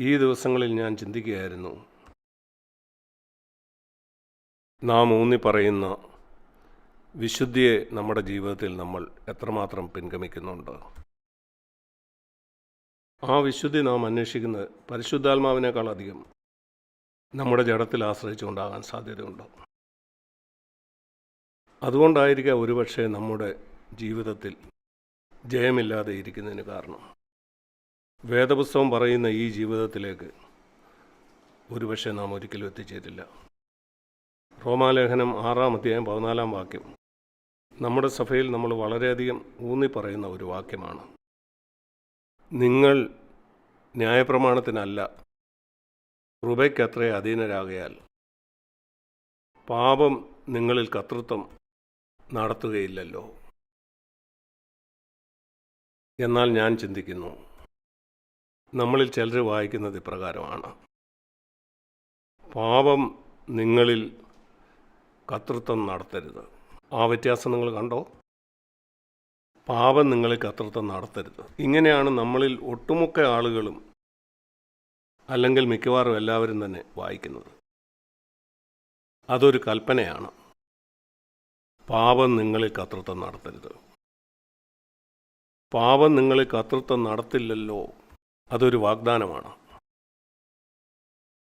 ഈ ദിവസങ്ങളിൽ ഞാൻ ചിന്തിക്കുകയായിരുന്നു. നാം ഊന്നി പറയുന്ന വിശുദ്ധിയെ നമ്മുടെ ജീവിതത്തിൽ നമ്മൾ എത്രമാത്രം പിൻഗമിക്കുന്നുണ്ട്? ആ വിശുദ്ധി നാം അന്വേഷിക്കുന്നത് പരിശുദ്ധാത്മാവിനേക്കാൾ അധികം നമ്മുടെ ജഡത്തിൽ ആശ്രയിച്ചുകൊണ്ടാകാൻ സാധ്യതയുണ്ട്. അതുകൊണ്ടായിരിക്കാം ഒരുപക്ഷെ നമ്മുടെ ജീവിതത്തിൽ ജയമില്ലാതെ ഇരിക്കുന്നതിന് കാരണം. വേദപുസ്തകം പറയുന്ന ഈ ജീവിതത്തിലേക്ക് ഒരുപക്ഷെ നാം ഒരിക്കലും എത്തിച്ചേരില്ല. റോമാലേഖനം ആറാം അധ്യായം പതിനാലാം വാക്യം. നമ്മുടെ സഭയിൽ നമ്മൾ വളരെയധികം ഊന്നി പറയുന്ന ഒരു വാക്യമാണ്. നിങ്ങൾ ന്യായപ്രമാണത്തിനല്ല കൃപയ്ക്കത്രേ അധീനരാകയാൽ പാപം നിങ്ങളിൽ കർത്തൃത്വം നടത്തുകയില്ലല്ലോ. എന്നാൽ ഞാൻ ചിന്തിക്കുന്നു നമ്മളിൽ ചിലർ വായിക്കുന്നത് ഇപ്രകാരമാണ്. പാപം നിങ്ങളിൽ കർത്തൃത്വം നടത്തരുത്. ആ വ്യത്യാസം നിങ്ങൾ കണ്ടോ? പാപം നിങ്ങളിൽ കർത്തൃത്വം നടത്തരുത്. ഇങ്ങനെയാണ് നമ്മളിൽ ഒട്ടുമുക്ക ആളുകളും അല്ലെങ്കിൽ മിക്കവാറും എല്ലാവരും തന്നെ വായിക്കുന്നത്. അതൊരു കൽപ്പനയാണ്. പാപം നിങ്ങളിൽ കർത്തൃത്വം നടത്തരുത്. പാപം നിങ്ങളിൽ കർത്തൃത്വം നടത്തില്ലല്ലോ. അതൊരു വാഗ്ദാനമാണ്.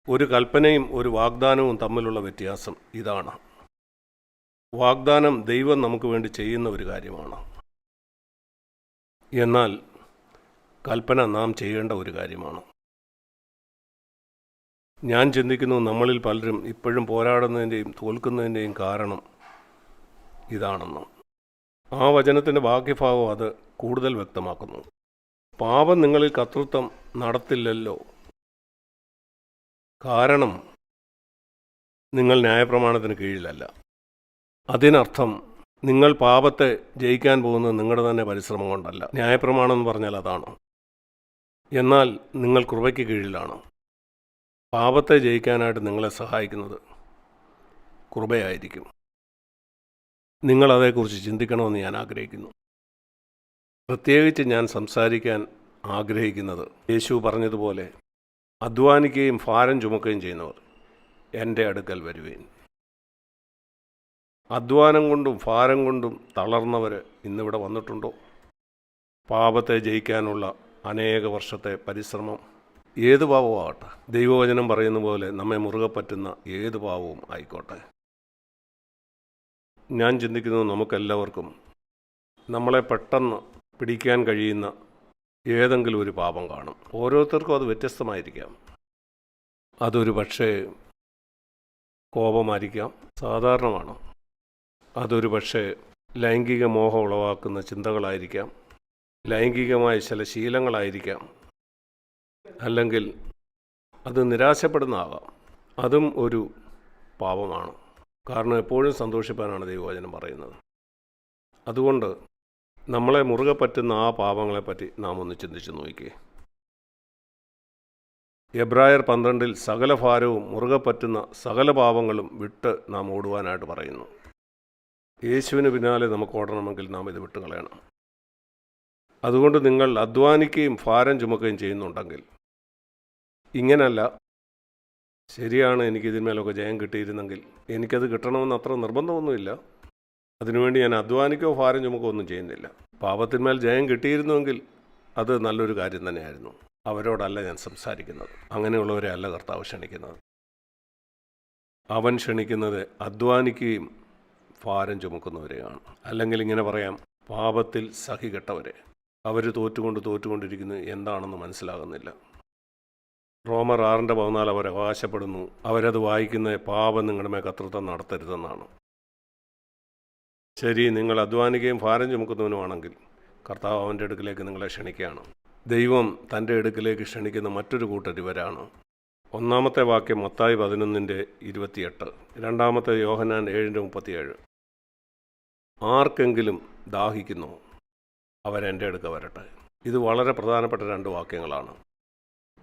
ഒരു കൽപ്പനയും ഒരു വാഗ്ദാനവും തമ്മിലുള്ള വ്യത്യാസം ഇതാണ്. വാഗ്ദാനം ദൈവം നമുക്ക് വേണ്ടി ചെയ്യുന്ന ഒരു കാര്യമാണ്. എന്നാൽ കൽപ്പന നാം ചെയ്യേണ്ട ഒരു കാര്യമാണ്. ഞാൻ ചിന്തിക്കുന്നു നമ്മളിൽ പലരും ഇപ്പോഴും പോരാടുന്നതിന്റെയും തോൽക്കുന്നതിന്റെയും കാരണം ഇതാണെന്ന്. ആ വചനത്തിന്റെ ബാക്കി ഭാഗം അത് കൂടുതൽ വ്യക്തമാക്കുന്നു. പാപം നിങ്ങളിൽ കർത്തൃത്വം നടത്തില്ലല്ലോ. കാരണം നിങ്ങൾ ന്യായപ്രമാണത്തിന് കീഴിലല്ല. അതിനർത്ഥം നിങ്ങൾ പാപത്തെ ജയിക്കാൻ പോകുന്നത് നിങ്ങളുടെ തന്നെ പരിശ്രമം കൊണ്ടല്ല. ന്യായപ്രമാണം എന്ന് പറഞ്ഞാൽ അതാണ്. എന്നാൽ നിങ്ങൾ കൃപയ്ക്ക് കീഴിലാണ്. പാപത്തെ ജയിക്കാനായിട്ട് നിങ്ങളെ സഹായിക്കുന്നത് കൃപയായിരിക്കും. നിങ്ങളതേക്കുറിച്ച് ചിന്തിക്കണമെന്ന് ഞാൻ ആഗ്രഹിക്കുന്നു. പ്രത്യേകിച്ച് ഞാൻ സംസാരിക്കാൻ ആഗ്രഹിക്കുന്നത് യേശു പറഞ്ഞതുപോലെ അധ്വാനിക്കുകയും ഭാരം ചുമക്കുകയും ചെയ്യുന്നവർ എന്റെ അടുക്കൽ വരുവേൻ. അധ്വാനം കൊണ്ടും ഭാരം കൊണ്ടും തളർന്നവർ ഇന്നിവിടെ വന്നിട്ടുണ്ടോ? പാപത്തെ ജയിക്കാനുള്ള അനേക വർഷത്തെ പരിശ്രമം ഏത് പാവമാകട്ടെ ദൈവവചനം പറയുന്ന പോലെ നമ്മെ മുറുകെ പറ്റുന്ന ഏത് പാവവും ആയിക്കോട്ടെ. ഞാൻ ചിന്തിക്കുന്നത് നമുക്കെല്ലാവർക്കും നമ്മളെ പെട്ടെന്ന് പിടിക്കാൻ കഴിയുന്ന ഏതെങ്കിലും ഒരു പാപം കാണും. ഓരോരുത്തർക്കും അത് വ്യത്യസ്തമായിരിക്കാം. അതൊരു പക്ഷേ കോപമായിരിക്കാം. സാധാരണമാണ്. അതൊരു പക്ഷേ ലൈംഗിക മോഹം ഉളവാക്കുന്ന ചിന്തകളായിരിക്കാം. ലൈംഗികമായ ചില ശീലങ്ങളായിരിക്കാം. അല്ലെങ്കിൽ അത് നിരാശപ്പെടുന്നതാകാം. അതും ഒരു പാപമാണ്. കാരണം എപ്പോഴും സന്തോഷിപ്പാനാണ് ദൈവവചനം പറയുന്നത്. അതുകൊണ്ട് നമ്മളെ മുറുകെ പറ്റുന്ന ആ പാപങ്ങളെപ്പറ്റി നാം ഒന്ന് ചിന്തിച്ച് നോക്കിക്കേ എബ്രായർ പന്ത്രണ്ടിൽ സകല ഭാരവും മുറുകെ പറ്റുന്ന സകല പാപങ്ങളും വിട്ട് നാം ഓടുവാനായിട്ട് പറയുന്നു. യേശുവിന് പിന്നാലെ നമുക്ക് ഓടണമെങ്കിൽ നാം ഇത് വിട്ട് കളയണം. അതുകൊണ്ട് നിങ്ങൾ അധ്വാനിക്കുകയും ഭാരം ചുമക്കുകയും ചെയ്യുന്നുണ്ടെങ്കിൽ ഇങ്ങനല്ല ശരിയാണ് എനിക്കിതിന്മേലൊക്കെ ജയം കിട്ടിയിരുന്നെങ്കിൽ എനിക്കത് കിട്ടണമെന്ന് അത്ര നിർബന്ധമൊന്നുമില്ല. അതിനുവേണ്ടി ഞാൻ അധ്വാനിക്കോ ഭാരം ചുമക്കോ ഒന്നും ചെയ്യുന്നില്ല. പാപത്തിന്മേൽ ജയം കിട്ടിയിരുന്നുവെങ്കിൽ അത് നല്ലൊരു കാര്യം തന്നെയായിരുന്നു. അവരോടല്ല ഞാൻ സംസാരിക്കുന്നത്. അങ്ങനെയുള്ളവരെ അല്ല കർത്താവ് ക്ഷണിക്കുന്നത്. അവൻ ക്ഷണിക്കുന്നത് അധ്വാനിക്കുകയും ഭാരം ചുമക്കുന്നവരെയാണ്. അല്ലെങ്കിൽ ഇങ്ങനെ പറയാം പാപത്തിൽ സഹികെട്ടവരെ. അവർ തോറ്റുകൊണ്ട് തോറ്റുകൊണ്ടിരിക്കുന്നത് എന്താണെന്ന് മനസ്സിലാകുന്നില്ല. റോമർ ആറിന്റെ പതിനാല് അവർ അവകാശപ്പെടുന്നു. അവരത് വായിക്കുന്ന പാപം നിങ്ങളുടെ മേ കത്രത്വം നടത്തരുതെന്നാണ്. ശരി നിങ്ങൾ അധ്വാനിക്കുകയും ഭാരം ചുമക്കുന്നവനുമാണെങ്കിൽ കർത്താവ് അവന്റെ അടുക്കിലേക്ക് നിങ്ങളെ ക്ഷണിക്കുകയാണ്. ദൈവം തന്റെ അടുക്കിലേക്ക് ക്ഷണിക്കുന്ന മറ്റൊരു കൂട്ടർ ഇവരാണ്. ഒന്നാമത്തെ വാക്യം മത്തായി പതിനൊന്നിന്റെ ഇരുപത്തിയെട്ട് രണ്ടാമത്തെ യോഹനാൻ ഏഴിന്റെ മുപ്പത്തിയേഴ്. ആർക്കെങ്കിലും ദാഹിക്കുന്നു അവരെന്റെ അടുക്ക വരട്ടെ. ഇത് വളരെ പ്രധാനപ്പെട്ട രണ്ട് വാക്യങ്ങളാണ്.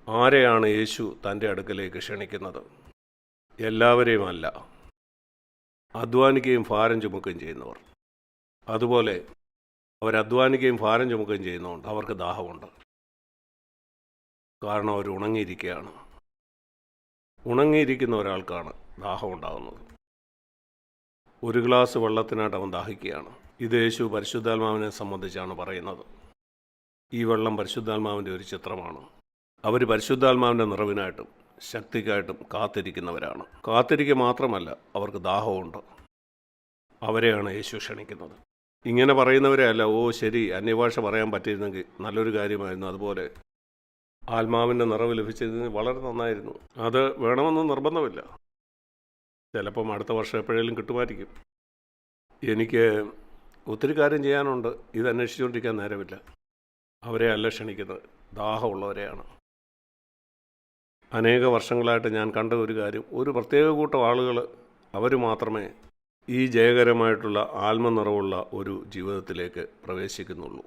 ആരെയാണ് യേശു തന്റെ അടുക്കലേക്ക് ക്ഷണിക്കുന്നത്? എല്ലാവരെയും അല്ല അധ്വാനിക്കുകയും ഭാരം ചുമക്കുകയും ചെയ്യുന്നവർ. അതുപോലെ അവർ അധ്വാനിക്കുകയും ഭാരം ചുമക്കുകയും ചെയ്യുന്നതുകൊണ്ട് അവർക്ക് ദാഹമുണ്ട്. കാരണം അവർ ഉണങ്ങിയിരിക്കുകയാണ്. ഉണങ്ങിയിരിക്കുന്ന ഒരാൾക്കാണ് ദാഹം ഉണ്ടാകുന്നത്. ഒരു ഗ്ലാസ് വെള്ളത്തിനായിട്ട് അവൻ ദാഹിക്കുകയാണ്. ഇത് യേശു പരിശുദ്ധാത്മാവിനെ സംബന്ധിച്ചാണ് പറയുന്നത്. ഈ വെള്ളം പരിശുദ്ധാത്മാവിന്റെ ഒരു ചിത്രമാണ്. അവർ പരിശുദ്ധാത്മാവിന്റെ നിറവിനായിട്ടും ശക്തിക്കായിട്ടും കാത്തിരിക്കുന്നവരാണ്. കാത്തിരിക്കുക മാത്രമല്ല അവർക്ക് ദാഹമുണ്ട് അവരെയാണ് യേശു ക്ഷണിക്കുന്നത്. ഇങ്ങനെ പറയുന്നവരെ അല്ല ഓ ശരി അന്യഭാഷ പറയാൻ പറ്റിയിരുന്നെങ്കിൽ നല്ലൊരു കാര്യമായിരുന്നു. അതുപോലെ ആത്മാവിന്റെ നിറവ് ലഭിച്ചതിന് വളരെ നന്നായിരുന്നു. അത് വേണമെന്ന് നിർബന്ധമില്ല. ചിലപ്പം അടുത്ത വർഷം എപ്പോഴേലും കിട്ടുമായിരിക്കും. എനിക്ക് ഒത്തിരി കാര്യം ചെയ്യാനുണ്ട്. ഇത് അന്വേഷിച്ചുകൊണ്ടിരിക്കാൻ നേരമില്ല. അവരെ അല്ല ക്ഷണിക്കുന്നത്. ദാഹമുള്ളവരെയാണ്. അനേക വർഷങ്ങളായിട്ട് ഞാൻ കണ്ട ഒരു കാര്യം. ഒരു പ്രത്യേക കൂട്ടം ആളുകൾ അവർ മാത്രമേ ഈ ജയകരമായിട്ടുള്ള ആത്മനിറവുള്ള ഒരു ജീവിതത്തിലേക്ക് പ്രവേശിക്കുന്നുള്ളൂ.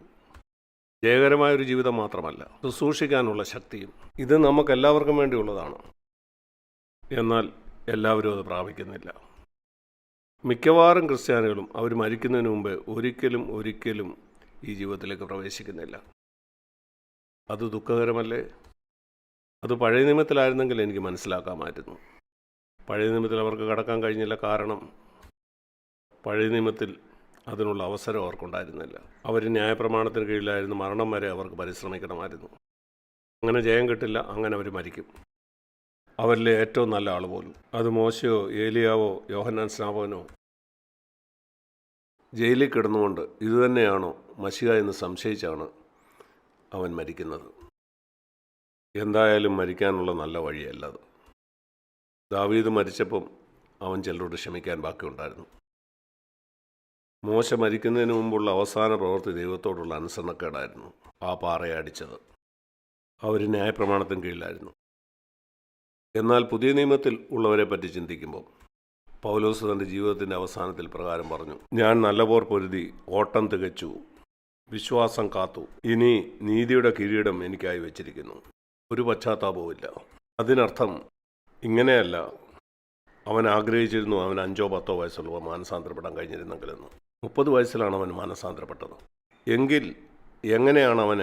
ജയകരമായ ഒരു ജീവിതം മാത്രമല്ല ശുശ്രൂഷിക്കാനുള്ള ശക്തിയും ഇത് നമുക്ക് എല്ലാവർക്കും വേണ്ടിയുള്ളതാണ്. എന്നാൽ എല്ലാവരും അത് പ്രാപിക്കുന്നില്ല. മിക്കവാറും ക്രിസ്ത്യാനികളും അവർ മരിക്കുന്നതിന് മുമ്പ് ഒരിക്കലും ഒരിക്കലും ഈ ജീവിതത്തിലേക്ക് പ്രവേശിക്കുന്നില്ല. അത് ദുഃഖകരമല്ലേ? അത് പഴയ നിയമത്തിലായിരുന്നെങ്കിൽ എനിക്ക് മനസ്സിലാക്കാമായിരുന്നു. പഴയ നിയമത്തിൽ അവർക്ക് കടക്കാൻ കഴിഞ്ഞില്ല കാരണം പഴയ നിയമത്തിൽ അതിനുള്ള അവസരം അവർക്കുണ്ടായിരുന്നില്ല. അവർ ന്യായപ്രമാണത്തിന് കീഴിലായിരുന്നു മരണം വരെ അവർക്ക് പരിശ്രമിക്കണമായിരുന്നു. അങ്ങനെ ജയം കിട്ടില്ല അങ്ങനെ അവർ മരിക്കും. അവരിലെ ഏറ്റവും നല്ല ആൾ പോലും. അത് മോശയോ ഏലിയാവോ യോഹന്നാൻ സ്നാപകനോ? ജയിലിൽ കിടന്നുകൊണ്ട് ഇതുതന്നെയാണോ മഷിക എന്ന് സംശയിച്ചാണ് അവൻ മരിക്കുന്നത്. എന്തായാലും മരിക്കാനുള്ള നല്ല വഴിയല്ല അത്. ദാവീദ് മരിച്ചപ്പം അവൻ ചിലരോട് ക്ഷമിക്കാൻ ബാക്കിയുണ്ടായിരുന്നു. മോശ മരിക്കുന്നതിന് മുമ്പുള്ള അവസാന പ്രവൃത്തി ദൈവത്തോടുള്ള അനുസരണക്കേടായിരുന്നു ആ പാറയെ അടിച്ചത്. അവർ ന്യായപ്രമാണത്തിന് കീഴിലായിരുന്നു. എന്നാൽ പുതിയ നിയമത്തിൽ ഉള്ളവരെ പറ്റി ചിന്തിക്കുമ്പോൾ പൗലോസ് തന്റെ ജീവിതത്തിന്റെ അവസാനത്തിൽ പ്രകാരം പറഞ്ഞു ഞാൻ നല്ലപോർ പൊരുതി ഓട്ടം തികച്ചു വിശ്വാസം കാത്തു ഇനി നീതിയുടെ കിരീടം എനിക്കായി വെച്ചിരിക്കുന്നു. ഒരു പശ്ചാത്താപവുമില്ല അതിനർത്ഥം ഇങ്ങനെയല്ല. അവൻ ആഗ്രഹിച്ചിരുന്നു അവൻ അഞ്ചോ പത്തോ വയസ്സുള്ളവ മാനസാന്തരപ്പെടാൻ കഴിഞ്ഞിരുന്നെങ്കിലെന്ന്. മുപ്പത് വയസ്സിലാണ് അവൻ മാനസാന്തരപ്പെട്ടത്. എങ്കിൽ എങ്ങനെയാണ് അവന്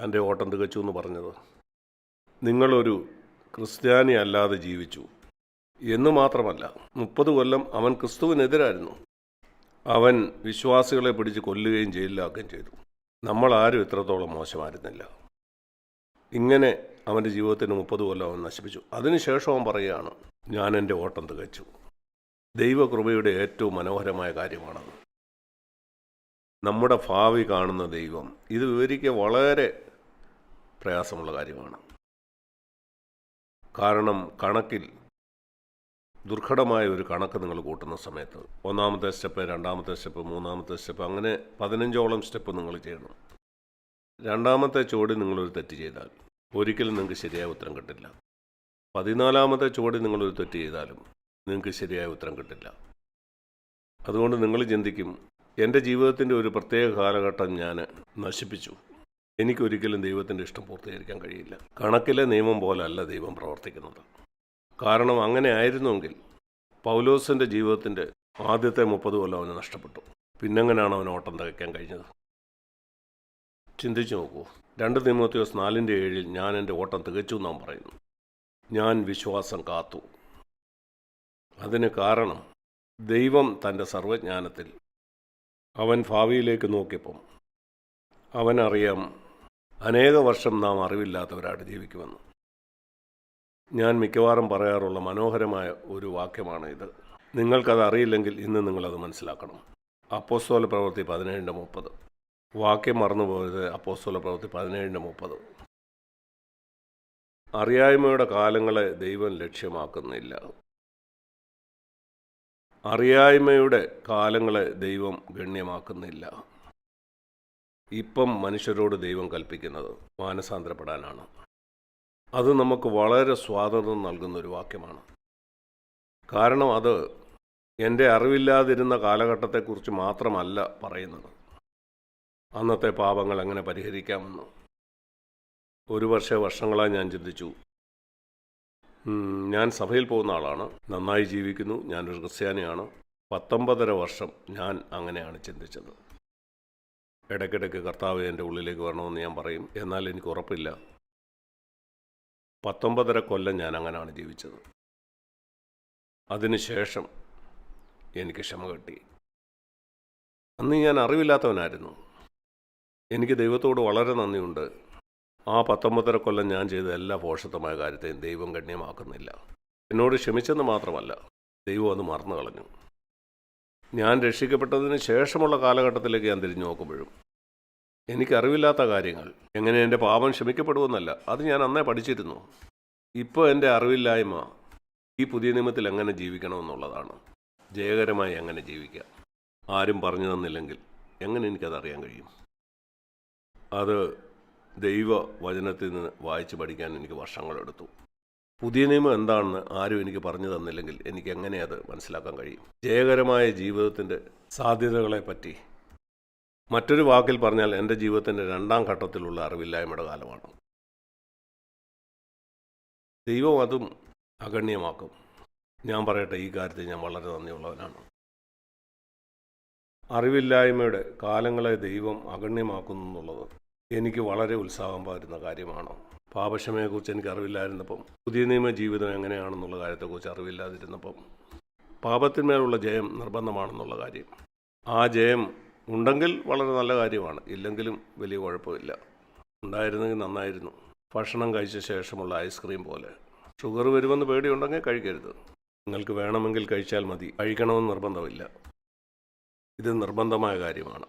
എന്റെ ഓട്ടം തികച്ചു എന്ന് പറഞ്ഞത്? നിങ്ങളൊരു ക്രിസ്ത്യാനി അല്ലാതെ ജീവിച്ചു. എന്ന് മാത്രമല്ല മുപ്പത് കൊല്ലം അവൻ ക്രിസ്തുവിനെതിരായിരുന്നു. അവൻ വിശ്വാസികളെ പിടിച്ച് കൊല്ലുകയും ജയിലിലാക്കുകയും ചെയ്തു. നമ്മളാരും ഇത്രത്തോളം മോശമായിരുന്നില്ല. ഇങ്ങനെ അവന്റെ ജീവിതത്തിന് മുപ്പത് കൊല്ലം അവൻ നശിപ്പിച്ചു. അതിനുശേഷം അവൻ പറയുകയാണ് ഞാൻ എന്റെ ഓട്ടം തികച്ചു. ദൈവകൃപയുടെ ഏറ്റവും മനോഹരമായ കാര്യമാണത്. നമ്മുടെ ഭാവി കാണുന്ന ദൈവം ഇത് വിവരിക്കുക വളരെ പ്രയാസമുള്ള കാര്യമാണ്. കാരണം കണക്കിൽ ദുർഘടമായ ഒരു കണക്ക് നിങ്ങൾ കൂട്ടുന്ന സമയത്ത് ഒന്നാമത്തെ സ്റ്റെപ്പ് രണ്ടാമത്തെ സ്റ്റെപ്പ് മൂന്നാമത്തെ സ്റ്റെപ്പ് അങ്ങനെ പതിനഞ്ചോളം സ്റ്റെപ്പ് നിങ്ങൾ ചെയ്യണം. രണ്ടാമത്തെ ചുവട് നിങ്ങളൊരു തെറ്റ് ചെയ്താൽ. ഒരിക്കലും നിങ്ങൾക്ക് ശരിയായ ഉത്തരം കിട്ടില്ല. പതിനാലാമത്തെ ചുവട് നിങ്ങളൊരു തെറ്റ് ചെയ്താലും നിങ്ങൾക്ക് ശരിയായ ഉത്തരം കിട്ടില്ല. അതുകൊണ്ട് നിങ്ങൾ ചിന്തിക്കും എന്റെ ജീവിതത്തിന്റെ ഒരു പ്രത്യേക കാലഘട്ടം ഞാൻ നശിപ്പിച്ചു. എനിക്കൊരിക്കലും ദൈവത്തിന്റെ ഇഷ്ടം പൂർത്തീകരിക്കാൻ കഴിയില്ല. കണക്കിലെ നിയമം പോലല്ല ദൈവം പ്രവർത്തിക്കുന്നത്. കാരണം അങ്ങനെ ആയിരുന്നുവെങ്കിൽ പൗലോസിന്റെ ജീവിതത്തിന്റെ ആദ്യത്തെ മുപ്പത് കൊല്ലം അവന് നഷ്ടപ്പെട്ടു. പിന്നെങ്ങനെയാണ് അവൻ ഓട്ടം തികയ്ക്കാൻ കഴിഞ്ഞത്? ചിന്തിച്ചു നോക്കൂ രണ്ട് നിയമോത്യോസ് നാലിന്റെ ഏഴിൽ ഞാൻ എന്റെ ഓട്ടം തികച്ചു എന്നാൻ പറയുന്നു ഞാൻ വിശ്വാസം കാത്തു. അതിന് കാരണം ദൈവം തന്റെ സർവജ്ഞാനത്തിൽ അവൻ ഭാവിയിലേക്ക് നോക്കിയപ്പം അവനറിയാം അനേക വർഷം നാം അറിവില്ലാത്തവരായിട്ട് ജീവിക്കുമെന്ന്. ഞാൻ മിക്കവാറും പറയാറുള്ള മനോഹരമായ ഒരു വാക്യമാണ് ഇത്. നിങ്ങൾക്കത് അറിയില്ലെങ്കിൽ ഇന്ന് നിങ്ങളത് മനസ്സിലാക്കണം. അപ്പോസ്തോല പ്രവൃത്തി പതിനേഴിന്റെ മുപ്പത്. വാക്യം മറന്നുപോയത് അപ്പോസ്തല പ്രവൃത്തി പതിനേഴിന്റെ മുപ്പത്. അറിയായ്മയുടെ കാലങ്ങളെ ദൈവം ലക്ഷ്യമാക്കുന്നില്ല. അറിയായ്മയുടെ കാലങ്ങളെ ദൈവം ഗണ്യമാക്കുന്നില്ല. ഇപ്പം മനുഷ്യരോട് ദൈവം കൽപ്പിക്കുന്നത് മാനസാന്തരപ്പെടാനാണ്. അത് നമുക്ക് വളരെ സ്വാതന്ത്ര്യം നൽകുന്ന ഒരു വാക്യമാണ്. കാരണം അത് എന്റെ അറിവില്ലാതിരുന്ന കാലഘട്ടത്തെക്കുറിച്ച് മാത്രമല്ല പറയുന്നത്. അന്നത്തെ പാപങ്ങൾ എങ്ങനെ പരിഹരിക്കാമെന്ന്. ഒരു വർഷ വർഷങ്ങളായി ഞാൻ ചിന്തിച്ചു. ഞാൻ സഭയിൽ പോകുന്ന ആളാണ്. നന്നായി ജീവിക്കുന്നു. ഞാനൊരു ക്രിസ്ത്യാനിയാണ്. പത്തൊമ്പതര വർഷം ഞാൻ അങ്ങനെയാണ് ചിന്തിച്ചത്. ഇടയ്ക്കിടയ്ക്ക് കർത്താവ് എന്റെ ഉള്ളിലേക്ക് വരണമെന്ന് ഞാൻ പറയും. എന്നാൽ എനിക്ക് ഉറപ്പില്ല. പത്തൊമ്പതര കൊല്ലം ഞാൻ അങ്ങനെയാണ് ജീവിച്ചത്. അതിനുശേഷം എനിക്ക് ക്ഷമ കിട്ടി. അന്ന് ഞാൻ അറിവില്ലാത്തവനായിരുന്നു. എനിക്ക് ദൈവത്തോട് വളരെ നന്ദിയുണ്ട്. ആ പത്തൊമ്പതര കൊല്ലം ഞാൻ ചെയ്ത എല്ലാ പോഷത്വമായ കാര്യത്തെയും ദൈവം ഗണ്യമാക്കുന്നില്ല. എന്നോട് ക്ഷമിച്ചെന്ന് മാത്രമല്ല ദൈവം അത് മറന്നു കളഞ്ഞു ഞാൻ രക്ഷിക്കപ്പെട്ടതിന് ശേഷമുള്ള കാലഘട്ടത്തിലേക്ക് ഞാൻ തിരിഞ്ഞു നോക്കുമ്പോഴും എനിക്കറിവില്ലാത്ത കാര്യങ്ങൾ എങ്ങനെ എന്റെ പാപം ക്ഷമിക്കപ്പെടുമെന്നല്ല അത് ഞാൻ അന്നേ പഠിച്ചിരുന്നു. ഇപ്പോൾ എന്റെ അറിവില്ലായ്മ ഈ പുതിയ നിയമത്തിൽ എങ്ങനെ ജീവിക്കണമെന്നുള്ളതാണ്. ജയകരമായി എങ്ങനെ ജീവിക്കാം? ആരും പറഞ്ഞു തന്നില്ലെങ്കിൽ എങ്ങനെ എനിക്കതറിയാൻ കഴിയും? അത് ദൈവ വചനത്തിൽ നിന്ന് വായിച്ച് പഠിക്കാൻ എനിക്ക് വർഷങ്ങളെടുത്തു. പുതിയ നിയമം എന്താണെന്ന് ആരും എനിക്ക് പറഞ്ഞു തന്നില്ലെങ്കിൽ എനിക്ക് എങ്ങനെ അത് മനസ്സിലാക്കാൻ കഴിയും? ജയകരമായ ജീവിതത്തിന്റെ സാധ്യതകളെ പറ്റി മറ്റൊരു വാക്കിൽ പറഞ്ഞാൽ എന്റെ ജീവിതത്തിന്റെ രണ്ടാം ഘട്ടത്തിലുള്ള അറിവില്ലായ്മയുടെ കാലമാണ്. ദൈവം അതും അഗണ്യമാക്കും. ഞാൻ പറയട്ടെ ഈ കാര്യത്തിൽ ഞാൻ വളരെ നന്ദിയുള്ളവനാണ്. അറിവില്ലായ്മയുടെ കാലങ്ങളെ ദൈവം അഗണ്യമാക്കുന്നു എന്നുള്ളത് എനിക്ക് വളരെ ഉത്സാഹം പകരുന്ന കാര്യമാണ്. പാപക്ഷമയെക്കുറിച്ച് എനിക്ക് അറിവില്ലായിരുന്നപ്പം പുതിയ നിയമ ജീവിതം എങ്ങനെയാണെന്നുള്ള കാര്യത്തെക്കുറിച്ച് അറിവില്ലാതിരുന്നപ്പം പാപത്തിന്മേലുള്ള ജയം നിർബന്ധമാണെന്നുള്ള കാര്യം. ആ ജയം ഉണ്ടെങ്കിൽ വളരെ നല്ല കാര്യമാണ് ഇല്ലെങ്കിലും വലിയ കുഴപ്പമില്ല. ഉണ്ടായിരുന്നെങ്കിൽ നന്നായിരുന്നു. ഭക്ഷണം കഴിച്ച ശേഷമുള്ള ഐസ്ക്രീം പോലെ. ഷുഗർ വരുമെന്ന് പേടിയുണ്ടെങ്കിൽ കഴിക്കരുത്. നിങ്ങൾക്ക് വേണമെങ്കിൽ കഴിച്ചാൽ മതി. കഴിക്കണമെന്ന് നിർബന്ധമില്ല. ഇത് നിർബന്ധമായ കാര്യമാണ്.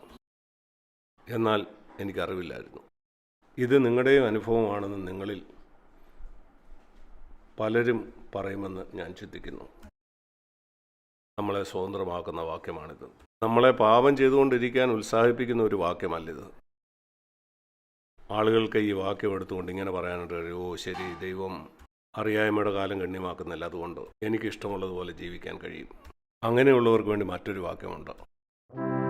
എന്നാൽ എനിക്കറിവില്ലായിരുന്നു. ഇത് നിങ്ങളുടെയും അനുഭവമാണെന്ന് നിങ്ങളിൽ പലരും പറയുമെന്ന് ഞാൻ ചിന്തിക്കുന്നു. നമ്മളെ സ്വതന്ത്രമാക്കുന്ന വാക്യമാണിത്. നമ്മളെ പാപം ചെയ്തുകൊണ്ടിരിക്കാൻ ഉത്സാഹിപ്പിക്കുന്ന ഒരു വാക്യമല്ലിത്. ആളുകൾക്ക് ഈ വാക്യം എടുത്തുകൊണ്ട് ഇങ്ങനെ പറയാനായിട്ട് കഴിയും, ഓ ശരി ദൈവം അറിയായ്മയുടെ കാലം ഗണ്യമാക്കുന്നില്ല. അതുകൊണ്ട് എനിക്കിഷ്ടമുള്ളതുപോലെ ജീവിക്കാൻ കഴിയും. അങ്ങനെയുള്ളവർക്ക് വേണ്ടി മറ്റൊരു വാക്യമുണ്ട്. thank you